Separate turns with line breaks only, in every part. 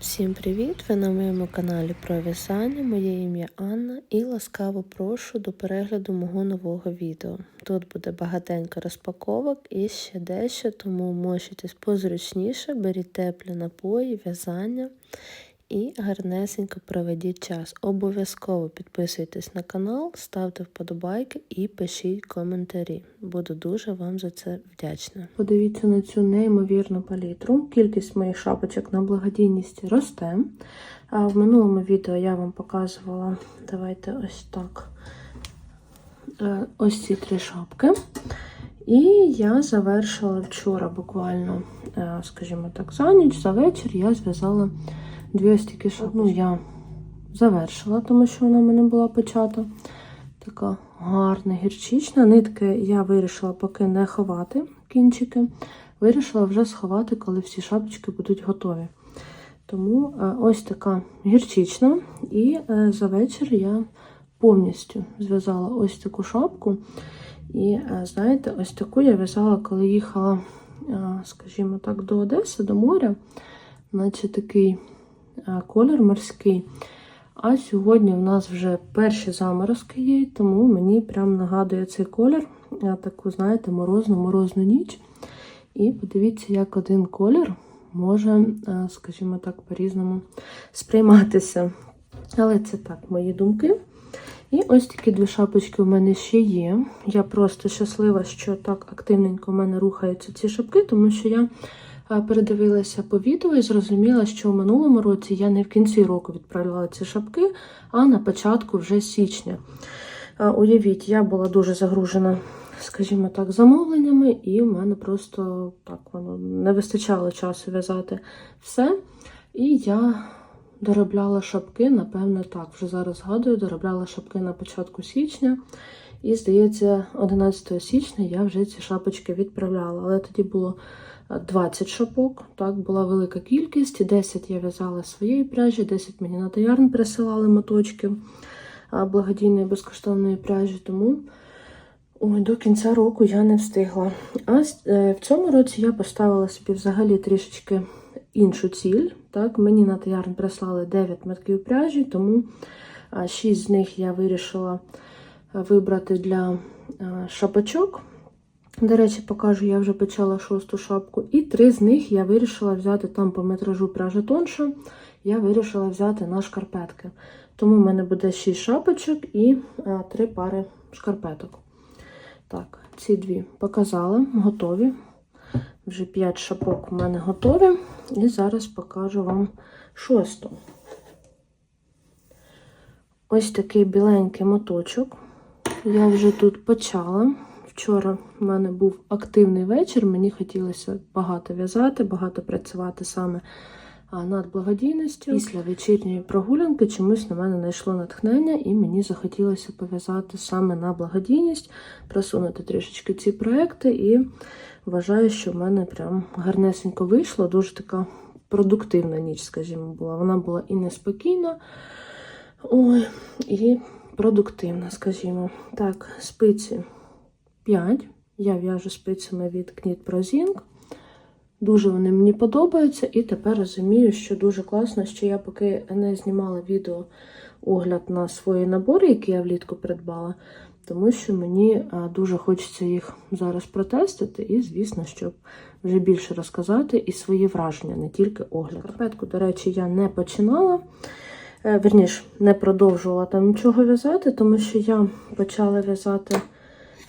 Всім привіт! Ви на моєму каналі про в'язання. Моє ім'я Анна і ласкаво прошу до перегляду мого нового відео. Тут буде багатенько розпаковок і ще дещо, тому мочитесь позручніше, беріть теплі напої, в'язання і гарнесенько проведіть час. Обов'язково підписуйтесь на канал, ставте вподобайки і пишіть коментарі. Буду дуже вам за це вдячна. Подивіться на цю неймовірну палітру. Кількість моїх шапочок на благодійність росте. А в минулому відео я вам показувала, давайте ось так. е, Ось ці три шапки. І я завершила вчора буквально, е, скажімо так, за ніч, за вечір я зв'язала дві ось такі шапки. Одну я завершила, тому що вона в мене була почата. Така гарна, гірчична. Нитки я вирішила поки не ховати кінчики. Вирішила вже сховати, коли всі шапочки будуть готові. Тому е, ось така гірчична. І е, за вечір я повністю зв'язала ось таку шапку. І е, знаєте, ось таку я в'язала, коли їхала, скажімо так, до Одеси, до моря, наче такий колір морський. А сьогодні в нас вже перші заморозки є, тому мені прям нагадує цей колір, таку, знаєте, морозну-морозну ніч. І подивіться, як один колір може, скажімо так, по-різному сприйматися. Але це так, мої думки. І ось такі дві шапочки у мене ще є. Я просто щаслива, що так активненько в мене рухаються ці шапки, тому що я передивилася по відео і зрозуміла, що в минулому році я не в кінці року відправляла ці шапки, а на початку вже січня. Е, Уявіть, я була дуже загружена, скажімо так, замовленнями, і в мене просто так воно не вистачало часу в'язати все. І я доробляла шапки, напевно, так, вже зараз згадую, доробляла шапки на початку січня. І, здається, 11 січня я вже ці шапочки відправляла. Але тоді було е, 20 шапок, так, була велика кількість. 10 я в'язала своєї пряжі, 10 мені на таярн присилали моточки благодійної безкоштовної пряжі. Тому ой, до кінця року я не встигла. А е, в цьому році я поставила собі взагалі трішечки іншу ціль. Так, мені на таярн прислали 9 метків пряжі, тому 6 з них я вирішила е, вибрати для е, шапочок. До речі, покажу, я вже почала шосту шапку. І три з них я вирішила взяти там по метражу пряжа тонша. Я вирішила взяти на шкарпетки. Тому в мене буде 6 шапочок і 3 пари шкарпеток. Так, ці дві показала, готові. Вже 5 шапок у мене готові. І зараз покажу вам шосту. Ось такий біленький моточок. Я вже тут почала. Вчора в мене був активний вечір. Мені хотілося багато в'язати, багато працювати саме над благодійністю. Після вечірньої прогулянки чомусь на мене знайшло натхнення, і мені захотілося пов'язати саме на благодійність, просунути трішечки ці проекти. І вважаю, що в мене прям гарнесенько вийшло. Дуже така продуктивна ніч, скажімо, була. Вона була і неспокійна, ой, і продуктивна, скажімо. Так, спиці 5. Я в'яжу спицями від Knit Prozing. Дуже вони мені подобаються, і тепер розумію, що дуже класно, що я поки не знімала відео огляд на свої набори, які я влітку придбала, тому що мені дуже хочеться їх зараз протестити, і, звісно, щоб вже більше розказати і свої враження, не тільки огляд. Карпетку, до речі, я не починала. Е, Верніш, не продовжувала там нічого в'язати, тому що я почала в'язати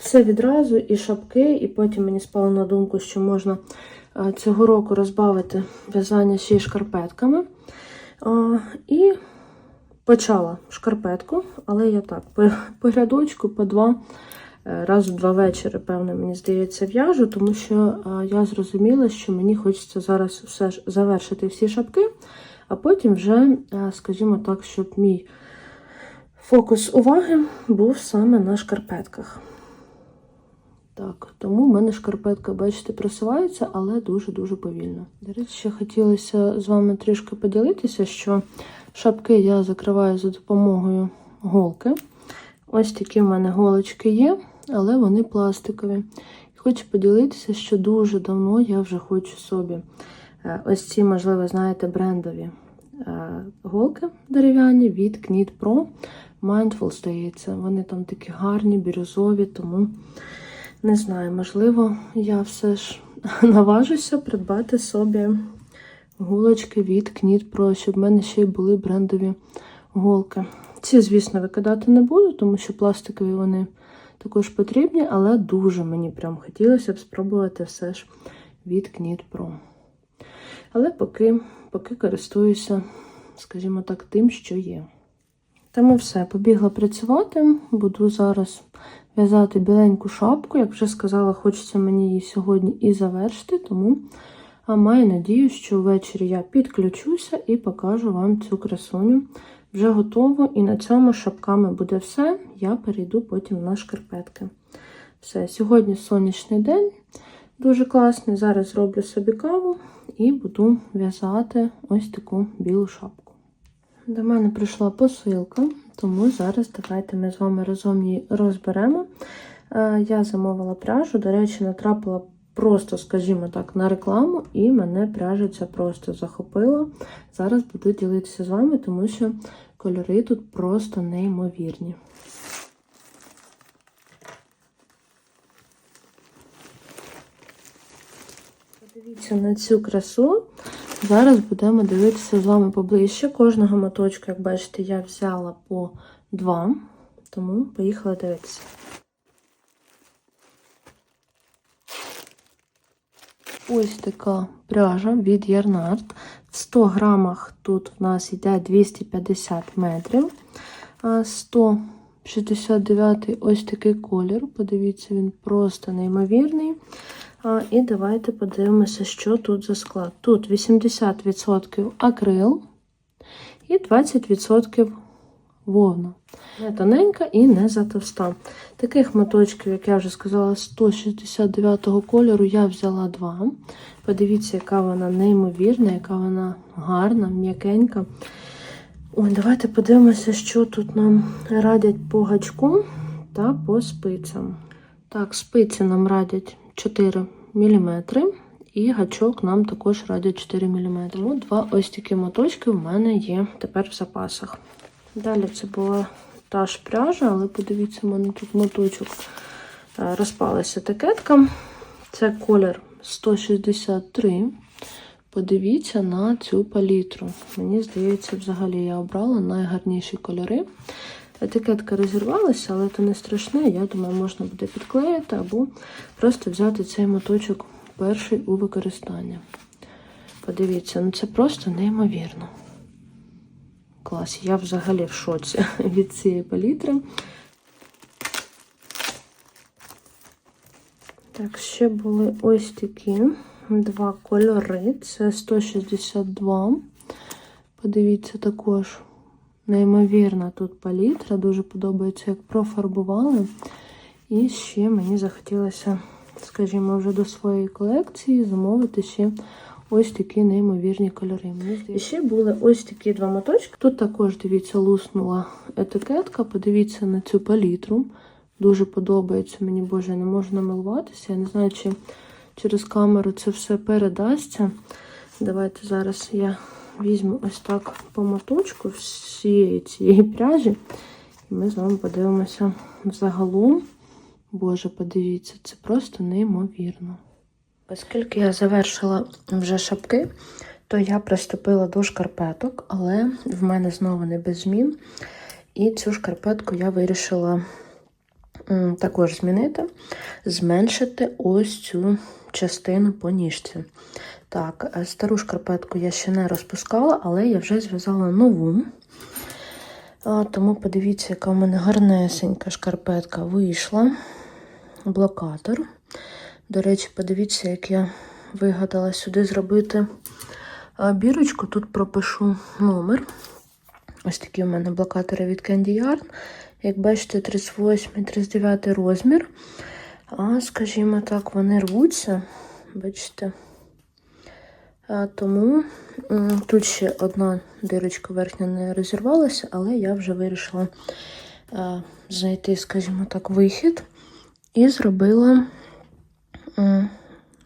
все відразу, і шапки, і потім мені спало на думку, що можна е, цього року розбавити в'язання ще й шкарпетками. І почала шкарпетку, але я так, по, рядочку, по два, е, раз в два вечори, певно, мені здається, в'яжу, тому що е, я зрозуміла, що мені хочеться зараз все ж завершити всі шапки, а потім вже, е, скажімо так, щоб мій фокус уваги був саме на шкарпетках. Так, тому в мене шкарпетка, бачите, просувається, але дуже-дуже повільно. До речі, ще хотілося з вами трішки поділитися, що шапки я закриваю за допомогою голки. Ось такі в мене голочки є, але вони пластикові. Хочу поділитися, що дуже давно я вже хочу собі е, ось ці, можливо, знаєте, брендові е, голки дерев'яні від Knit Pro. Mindful, здається, вони там такі гарні, бірюзові, тому не знаю, можливо, я все ж наважуся придбати собі голочки від Knit Pro, щоб в мене ще й були брендові голки. Ці, звісно, викидати не буду, тому що пластикові вони також потрібні, але дуже мені прям хотілося б спробувати все ж від Knit Pro. Але поки, поки користуюся, скажімо так, тим, що є. Тому все, побігла працювати. Буду зараз в'язати біленьку шапку. Як вже сказала, хочеться мені її сьогодні і завершити, тому маю надію, що ввечері я підключуся і покажу вам цю красуню. Вже готово, і на цьому шапками буде все. Я перейду потім на шкарпетки. Все, сьогодні сонячний день, дуже класний. Зараз зроблю собі каву і буду в'язати ось таку білу шапку. До мене прийшла посилка, тому зараз давайте ми з вами разом її розберемо. Е, Я замовила пряжу, до речі, натрапила просто, скажімо так, на рекламу, і мене пряжа ця просто захопила. Зараз буду ділитися з вами, тому що кольори тут просто неймовірні. Подивіться на цю красу. Зараз будемо дивитися з вами поближче. Кожного моточка, як бачите, я взяла по два, тому поїхала дивитися. Ось така пряжа від Ярнард. В 100 грамах тут в нас йде 250 метрів. 169 ось такий колір. Подивіться, він просто неймовірний. І давайте подивимося, що тут за склад. Тут 80% акрил і 20% вовна. Не тоненька і не затовста. Таких моточків, як я вже сказала, 169 кольору я взяла два. Подивіться, яка вона неймовірна, яка вона гарна, м'якенька. Ой, давайте подивимося, що тут нам радять по гачку та по спицям. Так, спиці нам радять 4 мм, і гачок нам також радять 4 мм. Тому два ось такі моточки в мене є тепер в запасах. Далі це була та ж пряжа, але подивіться, у мене тут моточок е, розпалася етикетка. Це колір 163. Подивіться на цю палітру. Мені здається, взагалі я обрала найгарніші кольори. Етикетка розірвалася, але це не страшне. Я думаю, можна буде підклеїти або просто взяти цей моточок перший у використання. Подивіться, ну це просто неймовірно. Клас, я взагалі в шоці від цієї палітри. Так, ще були ось такі два кольори. Це 162. Подивіться, також неймовірна тут палітра. Дуже подобається, як профарбували. І ще мені захотілося, скажімо, вже до своєї колекції замовити ще ось такі неймовірні кольори. І ще були ось такі два моточки. Тут також, дивіться, луснула етикетка. Подивіться на цю палітру. Дуже подобається мені, боже, не можу намилуватися. Я не знаю, чи через камеру це все передасться. Давайте зараз я візьму ось так по моточку всієї цієї пряжі. І ми з вами подивимося загалом. Боже, подивіться, це просто неймовірно. Оскільки я завершила вже шапки, то я приступила до шкарпеток, але в мене знову не без змін. І цю шкарпетку я вирішила також змінити, зменшити ось цю частину по ніжці. Так, е, стару шкарпетку я ще не розпускала, але я вже зв'язала нову. Тому подивіться, яка в мене гарнесенька шкарпетка вийшла. Блокатор. До речі, подивіться, як я вигадала сюди зробити бірочку. Тут пропишу номер. Ось такі в мене блокатори від Candy Yarn. Як бачите, 38-39 розмір. А, скажімо так, вони рвуться, бачите. А, Тому тут ще одна дирочка верхня не розірвалася, але я вже вирішила а, знайти, скажімо так, вихід. І зробила а,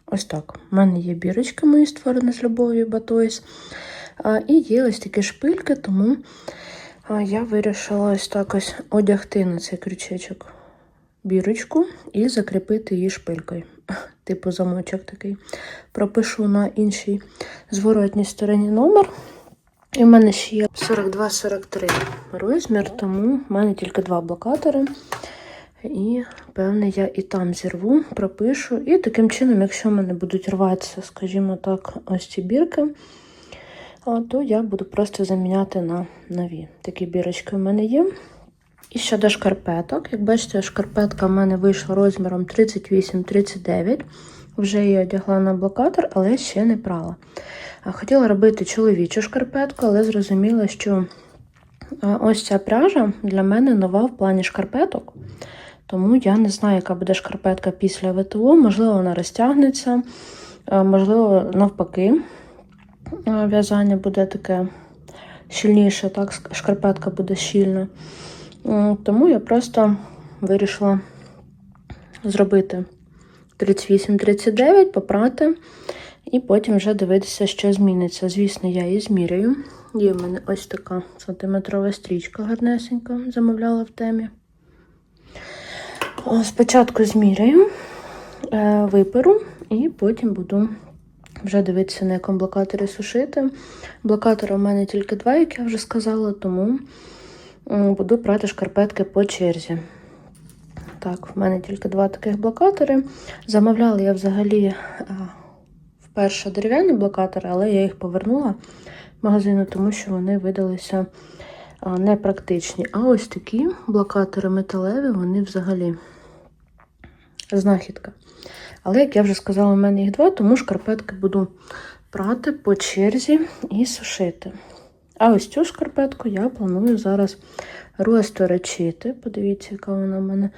ось так. У мене є бірочка мої створені з любов'ю Батойс. І є ось такі шпильки, тому я вирішила ось так ось одягти на цей крючечок бірочку і закріпити її шпилькою. Типу замочок такий. Пропишу на іншій зворотній стороні номер. І в мене ще є 42-43 розмір, тому в мене тільки два блокатори. І, певне, я і там зірву, пропишу. І таким чином, якщо в мене будуть рватися, скажімо так, ось ці бірки, то я буду просто заміняти на нові. Такі бірочки в мене є. І щодо шкарпеток, як бачите, шкарпетка в мене вийшла розміром 38-39. Вже її одягла на блокатор, але ще не прала. Хотіла робити чоловічу шкарпетку, але зрозуміла, що ось ця пряжа для мене нова в плані шкарпеток. Тому я не знаю, яка буде шкарпетка після ВТО. Можливо, вона розтягнеться, можливо, навпаки, в'язання буде таке щільніше, так, шкарпетка буде щільна. Тому я просто вирішила зробити 38-39, попрати, і потім вже дивитися, що зміниться. Звісно, я її зміряю. Є в мене ось така сантиметрова стрічка гарнесенька, замовляла в темі. Спочатку зміряю, е, виперу, і потім буду вже дивитися, на якому блокаторі сушити. Блокатора у мене тільки два, як я вже сказала, тому буду прати шкарпетки по черзі. Так, в мене тільки два таких блокатори. Замовляла я взагалі вперше дерев'яні блокатори, але я їх повернула магазину, тому що вони видалися непрактичні. А ось такі блокатори металеві, вони взагалі знахідка. Але, як я вже сказала, у мене їх два, тому шкарпетки буду прати по черзі і сушити. А ось цю шкарпетку я планую зараз розторочити. Подивіться, яка вона в мене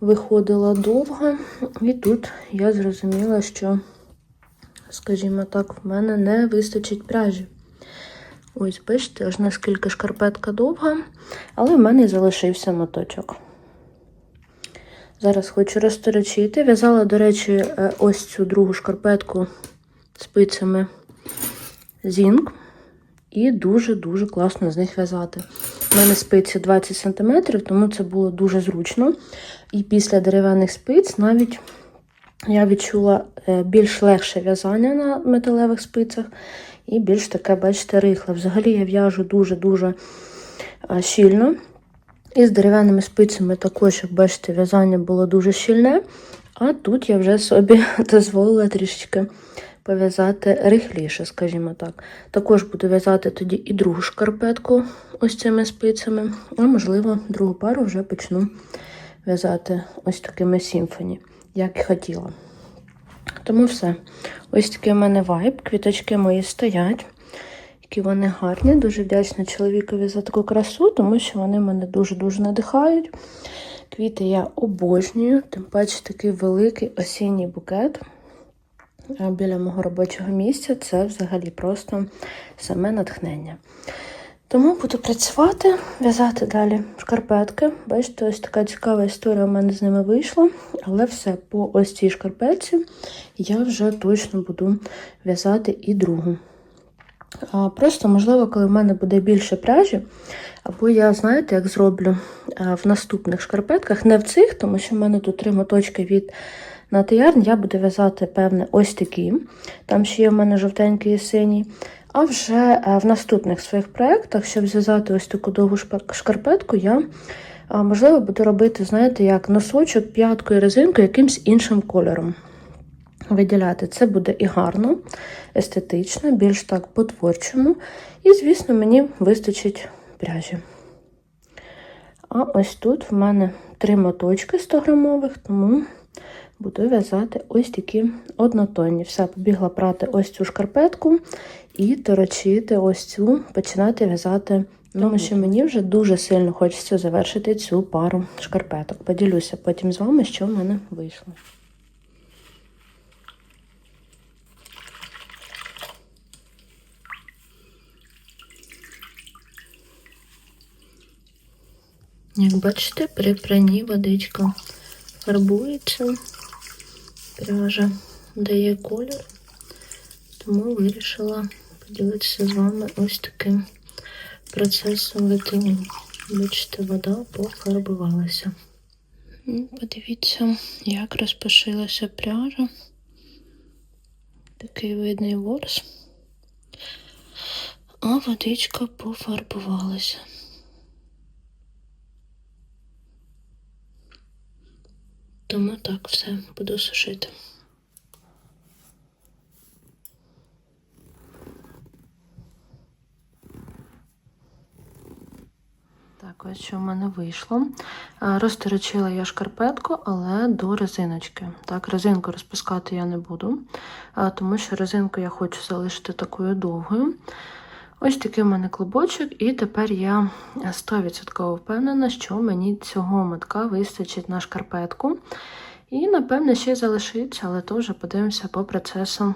виходила довго. І тут я зрозуміла, що, скажімо так, в мене не вистачить пряжі. Ось, бачите, аж наскільки шкарпетка довга, але в мене залишився моточок. Зараз хочу розторочити. В'язала, до речі, е, ось цю другу шкарпетку спицями Зінк. І дуже-дуже класно з них в'язати. У мене спиці 20 см, тому це було дуже зручно. І після дерев'яних спиць навіть я відчула е, більш легше в'язання на металевих спицях і більш таке, бачите, рихле. Взагалі я в'яжу дуже-дуже щільно. І з дерев'яними спицями також, як бачите, в'язання було дуже щільне. А тут я вже собі дозволила трішечки пов'язати рихліше, скажімо так. Також буду в'язати тоді і другу шкарпетку ось цими спицями, а можливо, другу пару вже почну в'язати ось такими сімфоні, як і хотіла. Тому все. Ось такий у мене вайб, квіточки мої стоять. Які вони гарні. Дуже вдячна чоловікові за таку красу, тому що вони мене дуже-дуже надихають. Квіти я обожнюю, тим паче такий великий осінній букет біля мого робочого місця. Це взагалі просто саме натхнення. Тому буду працювати, в'язати далі шкарпетки. Бачите, ось така цікава історія у мене з ними вийшла. Але все по ось цій шкарпетці я вже точно буду в'язати і другу. А, Просто, можливо, коли в мене буде більше пряжі, або я, знаєте, як зроблю в наступних шкарпетках, не в цих, тому що в мене тут три моточки від Натиярн, я буду в'язати, певне, ось такі. Там ще є в мене жовтенький і синій. А вже в наступних своїх проєктах, щоб зв'язати ось таку довгу шкарпетку, я, можливо, буду робити, знаєте, як носочок, п'ятку і резинку якимсь іншим кольором виділяти. Це буде і гарно, естетично, більш так по-творчому. І, звісно, мені вистачить пряжі. А ось тут в мене три моточки 100 грамових, тому буду в'язати ось такі однотонні. Все, побігла прати ось цю шкарпетку і торочити ось цю, починати в'язати. Тому що мені вже дуже сильно хочеться завершити цю пару шкарпеток. Поділюся потім з вами, що в мене вийшло. Як бачите, при пранні водичка фарбується, пряжа дає колір, тому вирішила поділитися з вами ось таким процесом ВТУ. Бачите, вода пофарбувалася. Ну, Подивіться, як розпошилася пряжа. Такий видний ворс. А водичка пофарбувалася. Тому так все буду сушити. Так, ось що в мене вийшло. Е, Розторочила я шкарпетку, але до резиночки. Так, резинку розпускати я не буду, е, тому що резинку я хочу залишити такою довгою. Ось такий в мене клубочок, і тепер я 100% впевнена, що мені цього мотка вистачить на шкарпетку. І, напевне, ще й залишиться, але то вже подивимося по процесу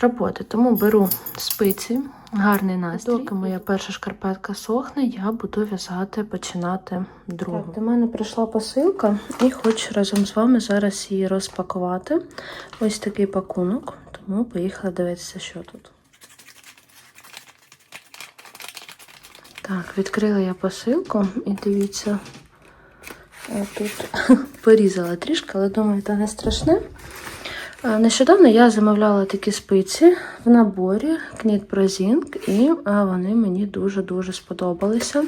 роботи. Тому беру спиці, гарний настрій. Доки моя перша шкарпетка сохне, я буду в'язати, починати другу. Так, до мене прийшла посилка і хочу разом з вами зараз її розпакувати. Ось такий пакунок, тому поїхала дивитися, що тут. Так, відкрила я посилку і дивіться, тут порізала трішки, але думаю, це не страшне. Е, Нещодавно я замовляла такі спиці в наборі Knit Pro Zinc, і е, вони мені дуже-дуже сподобалися.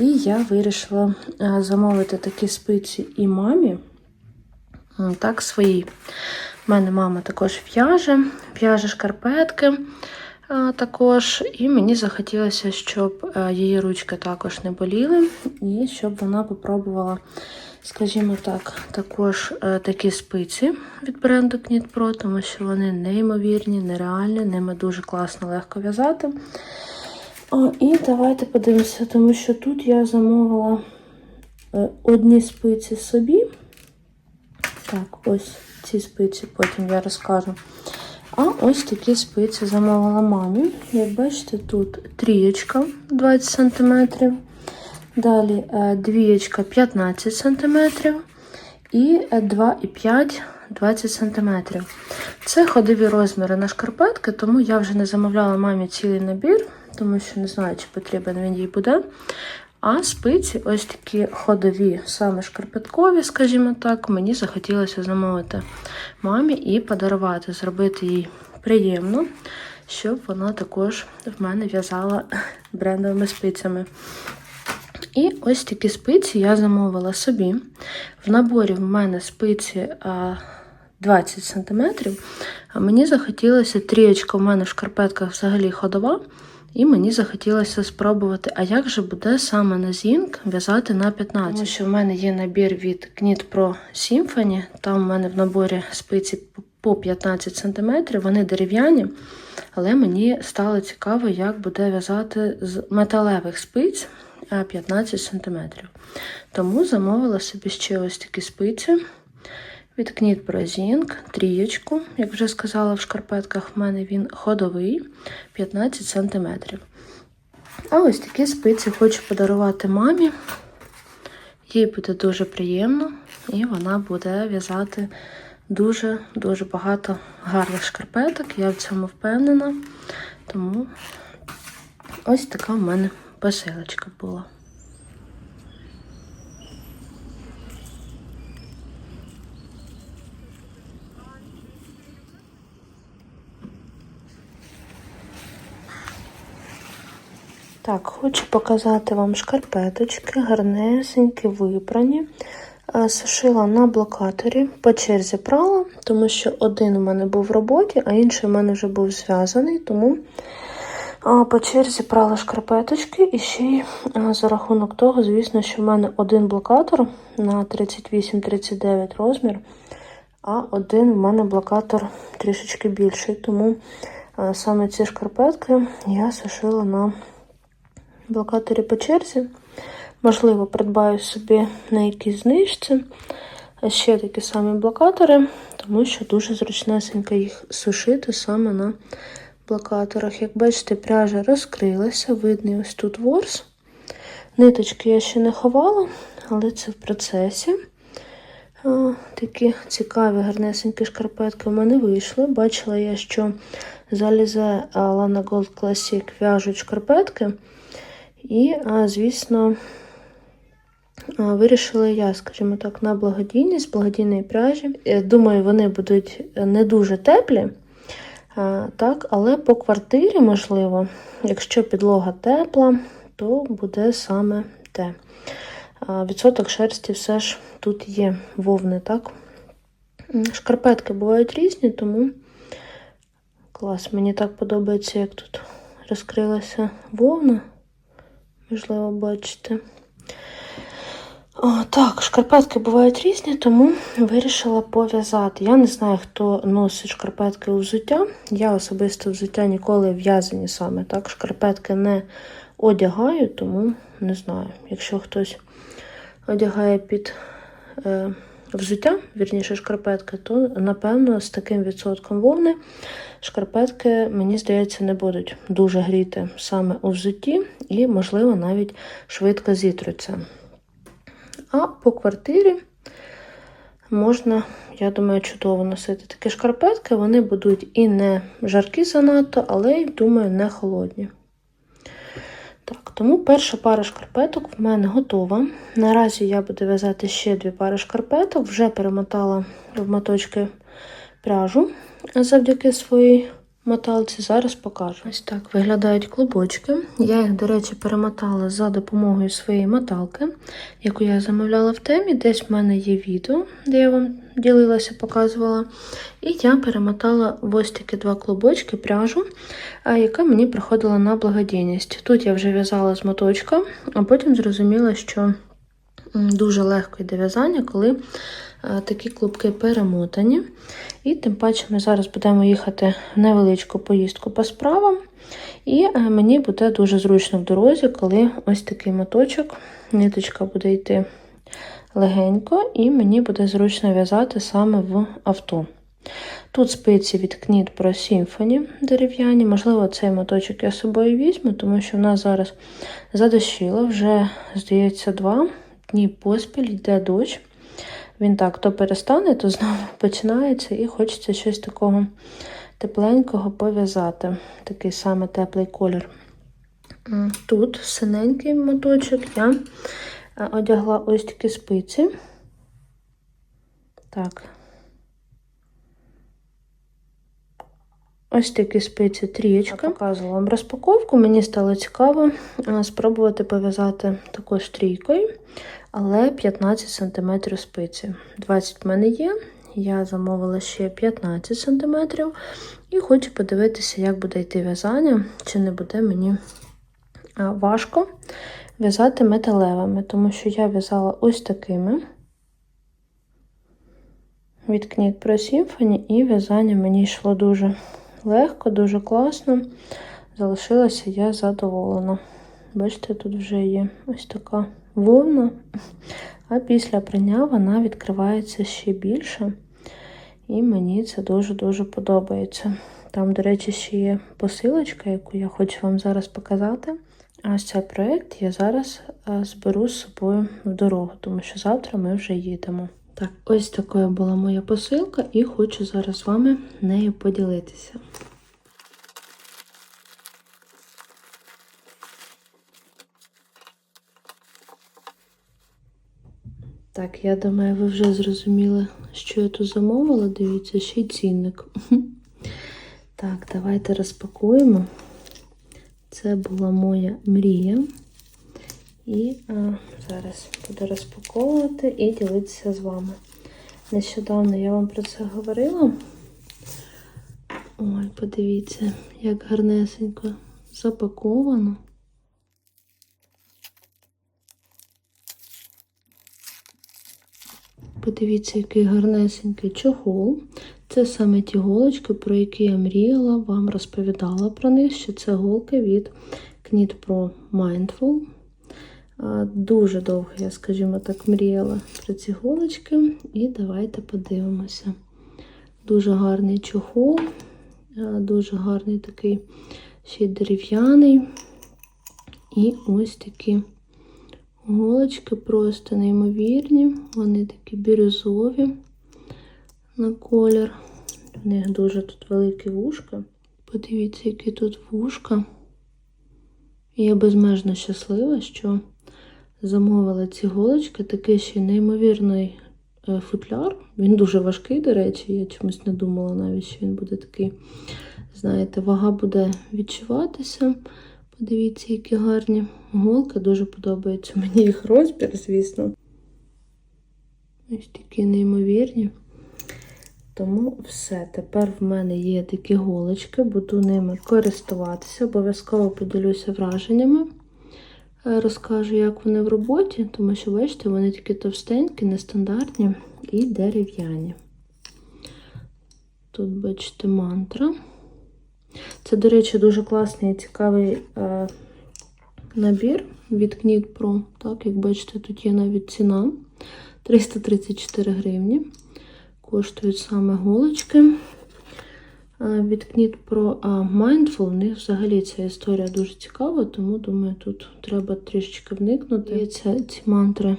І я вирішила е, замовити такі спиці і мамі, так, свої. У мене мама також в'яже, в'яже шкарпетки також. І мені захотілося, щоб е, її ручки також не боліли, і щоб вона попробувала, скажімо так, також е, такі спиці від бренду Knit Pro, тому що вони неймовірні, нереальні, ними дуже класно, легко в'язати. О, і давайте подивимося, тому що тут я замовила е, одні спиці собі. Так, ось ці спиці, потім я розкажу. А ось такі спиці замовила мамі. Як бачите, тут трієчка 20 см. Далі е, двієчка 15 см. І е, 2,5 20 см. Це ходові розміри на шкарпетки, тому я вже не замовляла мамі цілий набір, тому що не знаю, чи потрібен він їй буде. А спиці, ось такі ходові, саме шкарпеткові, скажімо так, мені захотілося замовити мамі і подарувати, зробити їй приємно, щоб вона також в мене в'язала брендовими спицями. І ось такі спиці я замовила собі. В наборі в мене спиці 20 см, а мені захотілося трієчка в мене в шкарпетках взагалі ходова. І мені захотілося спробувати, а як же буде саме на Zing в'язати на 15. Тому що в мене є набір від Knit Pro Symphony, там в мене в наборі спиці по 15 см, вони дерев'яні, але мені стало цікаво, як буде в'язати з металевих спиць 15 см. Тому замовила собі ще ось такі спиці від Knit трієчку, як вже сказала, в шкарпетках в мене він ходовий 15 см. А ось такі спиці хочу подарувати мамі. Їй буде дуже приємно, і вона буде в'язати дуже-дуже багато гарних шкарпеток. Я в цьому впевнена. Тому ось така в мене посилочка була. Так, хочу показати вам шкарпеточки, гарнесенькі, випрані. Е, Сушила на блокаторі, по черзі прала, тому що один у мене був в роботі, а інший у мене вже був зв'язаний, тому по черзі прала шкарпеточки. І ще й за рахунок того, звісно, що в мене один блокатор на 38-39 розмір, а один в мене блокатор трішечки більший. Тому саме ці шкарпетки я сушила на блокаторі по черзі. Можливо, придбаю собі на якійсь знижці ще такі самі блокатори, тому що дуже зручнесенько їх сушити саме на блокаторах. Як бачите, пряжа розкрилася, видний ось тут ворс. Ниточки я ще не ховала, але це в процесі. О, такі цікаві, гарнесенькі шкарпетки в мене вийшли. Бачила я, що залізе Lana Gold Classic в'яжуть шкарпетки. І, звісно, вирішила я, скажімо так, на благодійність, благодійної пряжі. Е, Думаю, вони будуть не дуже теплі. Так, але по квартирі, можливо, якщо підлога тепла, то буде саме те. Відсоток шерсті все ж тут є вовни, так? Шкарпетки бувають різні, тому клас. Мені так подобається, як тут розкрилася вовна. Можливо, бачите. О, так, шкарпетки бувають різні, тому вирішила пов'язати. Я не знаю, хто носить шкарпетки у взуття. Я особисто взуття ніколи в'язані саме. Так, шкарпетки не одягаю, тому не знаю. Якщо хтось одягає під е, взуття, вірніше шкарпетки, то напевно з таким відсотком вовни шкарпетки, мені здається, не будуть дуже гріти саме у взутті і, можливо, навіть швидко зітруться. А по квартирі можна, я думаю, чудово носити такі шкарпетки. Вони будуть і не жаркі занадто, але й, думаю, не холодні. Так, тому перша пара шкарпеток в мене готова. Наразі я буду в'язати ще дві пари шкарпеток, вже перемотала в моточки пряжу завдяки своїй моталці. Зараз покажу. Ось так виглядають клубочки. Я їх, до речі, перемотала за допомогою своєї моталки, яку я замовляла в темі. Десь в мене є відео, де я вам ділилася, показувала. І я перемотала в ось такі два клубочки пряжу, яка мені приходила на благодійність. Тут я вже в'язала з моточка, а потім зрозуміла, що дуже легко йде в'язання, коли такі клубки перемотані. І тим паче ми зараз будемо їхати в невеличку поїздку по справам. І е, мені буде дуже зручно в дорозі, коли ось такий моточок, ниточка буде йти легенько, і мені буде зручно в'язати саме в авто. Тут спиці від Knit Pro Symphony дерев'яні. Можливо, цей моточок я з собою візьму, тому що в нас зараз задощило, вже, здається, два дні поспіль йде дощ. Він так то перестане, то знову починається, і хочеться щось такого тепленького пов'язати. Такий саме теплий колір. Тут синенький моточок я одягла ось такі спиці. Так. Ось такі спиці трієчка. Показувала вам розпаковку. Мені стало цікаво е, спробувати пов'язати такою стрійкою, але 15 см спиці. 20 в мене є. Я замовила ще 15 см і хочу подивитися, як буде йти в'язання, чи не буде мені е, важко в'язати металевими, тому що я в'язала ось такими від Knit Pro Symphony, і в'язання мені йшло дуже легко, дуже класно. Залишилася я задоволена. Бачите, тут вже є ось така вовна, а після прання вона відкривається ще більше. І мені це дуже-дуже подобається. Там, до речі, ще є посилочка, яку я хочу вам зараз показати. Ось цей проєкт я зараз е, зберу з собою в дорогу, тому що завтра ми вже їдемо. Так, ось такою була моя посилка, і хочу зараз з вами нею поділитися. Так, я думаю, ви вже зрозуміли, що я тут замовила. Дивіться, ще й цінник. Так, давайте розпакуємо. Це була моя мрія. І а, зараз буду розпаковувати і ділитися з вами. Нещодавно я вам про це говорила. Ой, подивіться, як гарнесенько запаковано. Подивіться, який гарнесенький чохол. Це саме ті голочки, про які я мріяла, вам розповідала про них, що це голки від Knit Pro Mindful. Дуже довго я, скажімо так, мріяла про ці голочки. І давайте подивимося. Дуже гарний чохол, дуже гарний такий ще й дерев'яний. І ось такі Голочки просто неймовірні, вони такі бірюзові на колір. В них дуже тут великі вушка. Подивіться, які тут вушка. Я безмежно щаслива, що замовила ці голочки. Такий ще неймовірний е, футляр. Він дуже важкий, до речі, я чомусь не думала навіть, що він буде такий. Знаєте, вага буде відчуватися. Подивіться, які гарні голки. Дуже подобається мені їх розбір, звісно. Ось такі неймовірні. Тому все. Тепер в мене є такі голочки, буду ними користуватися. Обов'язково поділюся враженнями. Е, Розкажу, як вони в роботі, тому що, бачите, вони такі товстенькі, нестандартні і дерев'яні. Тут, бачите, мантра. Це, до речі, дуже класний і цікавий е, набір від Knit Pro. Так, як бачите, тут є навіть ціна 334 гривні. Коштують саме голочки від Pro. А Mindful, в них взагалі ця історія дуже цікава, тому думаю, тут треба трішечки вникнути. Ці, ці мантри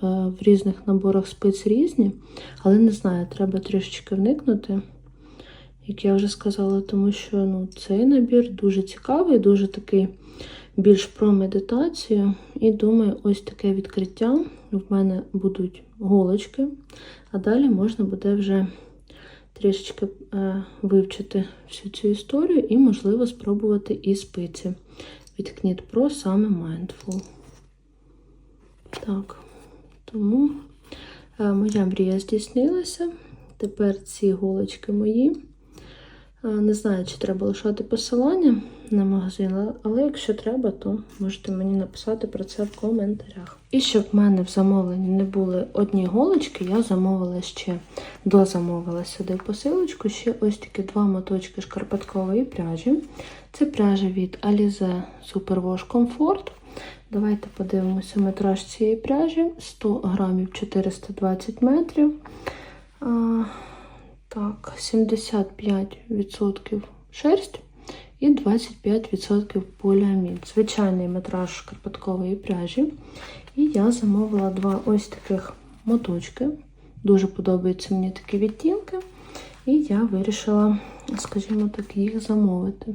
в різних наборах спиць різні, але не знаю, треба трішечки вникнути як я вже сказала, тому що ну, цей набір дуже цікавий, дуже такий більш про медитацію. І думаю, ось таке відкриття. В мене будуть голочки, а далі можна буде вже трішечки е, вивчити всю цю історію і, можливо, спробувати і спиці від Knit Pro саме Mindful. Так, тому е, моя мрія здійснилася. Тепер ці голочки мої. Не знаю, чи треба лишати посилання на магазин, але якщо треба, то можете мені написати про це в коментарях. І щоб в мене в замовленні не були одні голочки, я замовила ще, дозамовила сюди посилочку, ще ось такі два моточки шкарпеткової пряжі. Це пряжа від Alize Superwash Comfort. Давайте подивимося метраж цієї пряжі: 100 грамів 420 метрів. Так, 75% шерсть і 25% поліамід. Звичайний метраж шкарпеткової пряжі. І я замовила два ось таких моточки. Дуже подобаються мені такі відтінки. І я вирішила, скажімо так, їх замовити.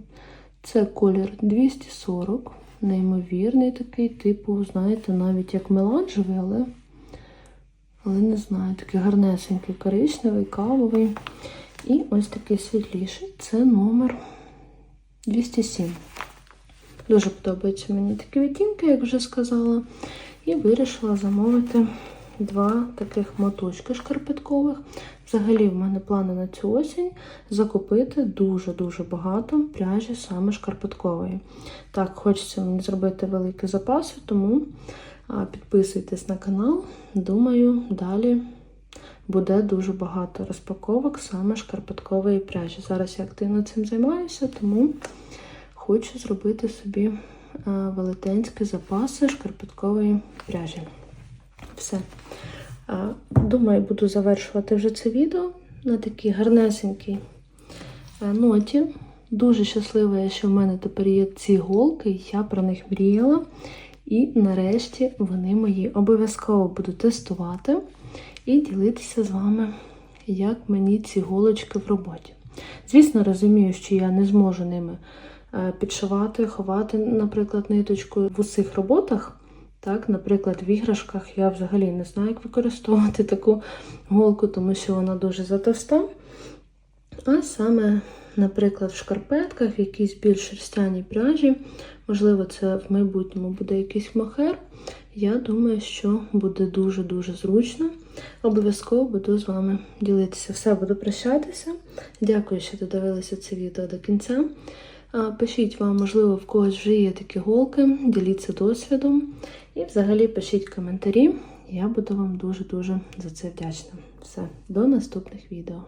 Це колір 240, неймовірний такий, типу, знаєте, навіть як меланжевий, але але не знаю, такий гарнесенький коричневий, кавовий. І ось такий світліший це номер 207. Дуже подобаються мені такі відтінки, як вже сказала. І вирішила замовити два таких моточки шкарпеткових. Взагалі, в мене плани на цю осінь закупити дуже-дуже багато пряжі саме шкарпеткової. Так, хочеться мені зробити великі запаси, тому Підписуйтесь на канал. Думаю, далі буде дуже багато розпаковок саме шкарпеткової пряжі. Зараз я активно цим займаюся, тому хочу зробити собі велетенські запаси шкарпеткової пряжі. Все. Думаю, буду завершувати вже це відео на такій гарнесенькій ноті. Дуже щаслива, що в мене тепер є ці голки, я про них мріяла. І нарешті вони мої обов'язково буду тестувати і ділитися з вами, як мені ці голочки в роботі. Звісно, розумію, що я не зможу ними е, підшивати, ховати, наприклад, ниточку в усіх роботах. Так, Наприклад, в іграшках я взагалі не знаю, як використовувати таку голку, тому що вона дуже затовста. А саме, наприклад, в шкарпетках, в якійсь більш шерстяній пряжі, можливо, це в майбутньому буде якийсь мохер. Я думаю, що буде дуже-дуже зручно. Обов'язково буду з вами ділитися. Все, буду прощатися. Дякую, що додивилися це відео до кінця. Пишіть вам, можливо, в когось вже є такі голки, діліться досвідом. І взагалі пишіть коментарі. Я буду вам дуже-дуже за це вдячна. Все, до наступних відео.